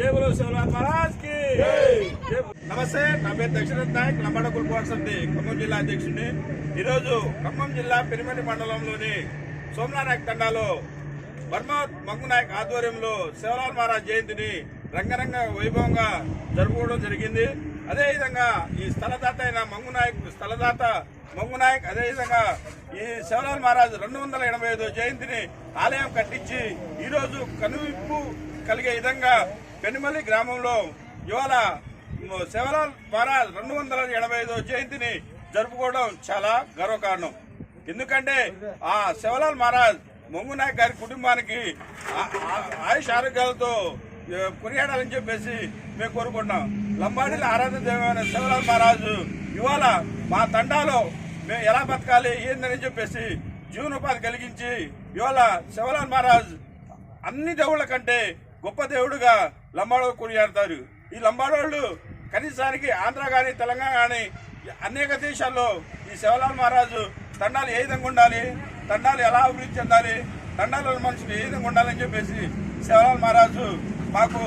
జై బలో శివలాల్ మహారాజ్కి జై. బలో. నమస్తే నా పేరు దక్షిణ నాయక్ లంబాడ సమితి ఖమ్మం జిల్లా అధ్యక్షుడిని. ఈరోజు ఖమ్మం జిల్లా పెరిమని మండలంలోని సోమనానాయక్ తండాలో వర్మ మంగునాయక్ ఆధ్వర్యంలో శివలాల్ మహారాజ్ జయంతిని రంగరంగ వైభవంగా జరుపుకోవడం జరిగింది. అదేవిధంగా ఈ స్థలదాత అయిన మంగునాయక్ స్థలదాత మంగునాయక్ అదేవిధంగా ఈ శివలాల్ మహారాజ్ రెండు వందల ఎనభై ఐదో జయంతిని ఆలయం కట్టించి ఈరోజు కనువిప్పు కలిగే విధంగా పెనుమల్లి గ్రామంలో ఇవాళ శివలాల్ మహారాజ్ రెండు వందల ఎనభై ఐదో జయంతిని జరుపుకోవడం చాలా గర్వకారణం. ఎందుకంటే ఆ శివలాల్ మహారాజ్ మంగునాయక్ గారి కుటుంబానికి ఆయుష్ ఆరోగ్యాలతో కొనియాడాలని చెప్పేసి మేము కోరుకుంటున్నాం. లంబాడీల ఆరాధన దైవమైన శివలాల్ మహారాజు ఇవాళ మా తండాలో మేము ఎలా బతకాలి ఏందని చెప్పేసి జీవనోపాధి కలిగించి ఇవాళ శివలాల్ మహారాజ్ అన్ని దేవుళ్ళ కంటే గొప్ప దేవుడుగా లంబాడో కొనియాడతారు. ఈ లంబాడోళ్ళు కనీసానికి ఆంధ్ర కానీ తెలంగాణ కానీ అనేక దేశాల్లో ఈ శివలాల్ మహారాజు తండాలు ఏ విధంగా ఉండాలి తండాలు ఎలా అభివృద్ధి చెందాలి తండాల మనుషులు ఏ విధంగా ఉండాలని చెప్పేసి శివలాల్ మహారాజు మాకు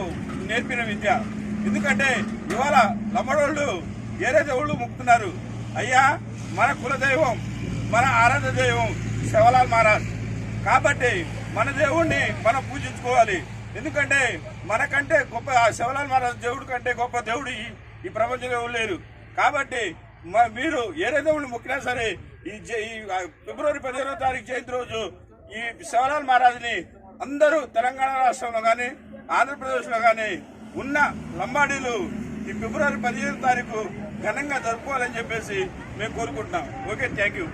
నేర్పిన విద్య. ఎందుకంటే ఇవాళ లంబడోళ్ళు ఏరే దేవుళ్ళు ముక్తున్నారు అయ్యా మన కులదైవం మన ఆరాధ దైవం శివలాల్ మహారాజ్. కాబట్టి మన దేవుణ్ణి మనం పూజించుకోవాలి. ఎందుకంటే మనకంటే గొప్ప శివలాల్ మహారాజ్ దేవుడి కంటే గొప్ప దేవుడు ఈ- ప్రపంచంలో లేరు. కాబట్టి మీరు ఏదైతే దేవుడిని మొక్కినా సరే ఈ ఈ ఫిబ్రవరి పదిహేనో తారీఖు జయంతి రోజు ఈ శివలాల్ మహారాజ్ని అందరూ తెలంగాణ రాష్ట్రంలో కానీ ఆంధ్రప్రదేశ్లో కానీ ఉన్న లంబాడీలు ఈ ఫిబ్రవరి పదిహేను తారీఖు ఘనంగా జరుపుకోవాలని చెప్పేసి మేము కోరుకుంటున్నాం. Okay thank you.